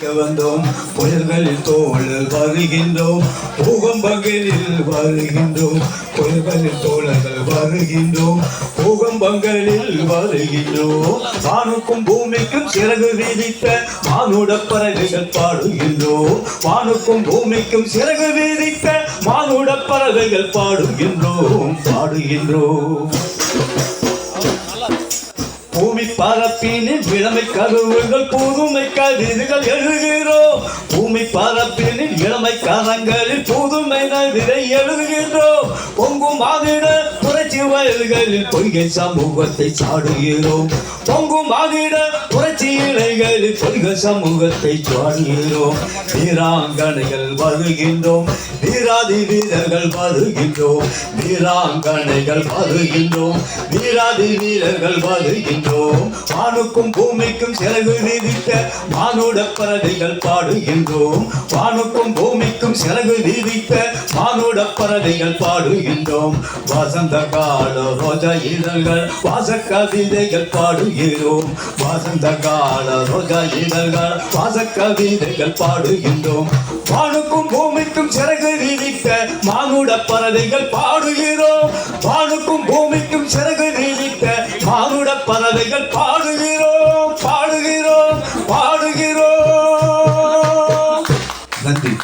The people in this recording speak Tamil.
வந்தோம். புயல்களில் தோழல் வருகின்றோம். பூகம்பங்களில் வருகின்றோம். புயல்களில் தோழர்கள் வருகின்றோம். பூகம்பங்களில் வருகின்றோம். வானுக்கும் பூமிக்கும் சிறகு வீதித்த மானுட பறவைகள் பாடுகின்றோம். வானுக்கும் பூமிக்கும் சிறகு வீதித்த மானுட பறவைகள் பாடுகின்றோம். பாடுகின்றோம். பரப்பினில் இளமை கருவுகள் புதுமை கதிர்கள் எழுதுகிறோம் பூமி பரப்பினில் இளமை கரங்களில் புதுமை நதிரை எழுதுகின்றோம் பொங்கும் மாதிட புரட்சி வயல்களில் பொய்கை சமூகத்தை சாடுகிறோம். பொங்கும் மாதிட புரட்சி இலைகளில் பொய்கை சமூகத்தை சாடுகிறோம். வீராங்கனைகள் வருகின்றோம் வீராதி வீரர்கள் வருகின்றோம். வீராங்கனைகள் வருகின்றோம் வீராதி வீரர்கள் வருகின்றோம். வானுக்கும் பூமிக்கும் சிறகு விதித்த மானுட பறவைகள் பாடுகின்றோம். வானுக்கும் பூமிக்கும் சிறகு விதித்த மானுட பறவைகள் பாடுகின்றோம். வசந்த கால கால ரோஜா இதழ்கள் வாச கவிதைகள் பாடுகிறோம். வாசந்த கால ரோஜா இதழ்கள் வாச கவிதைகள் பாடுகின்றோம். வானுக்கும் பூமிக்கும் சிறகு நீடித்த மானுட பறவைகள் பாடுகிறோம். வானுக்கும் பூமிக்கும் சிறகு நீடித்த மானுட பறவைகள் பாடுகிறோம். பாடுகிறோம் பாடுகிறோம். நன்றி.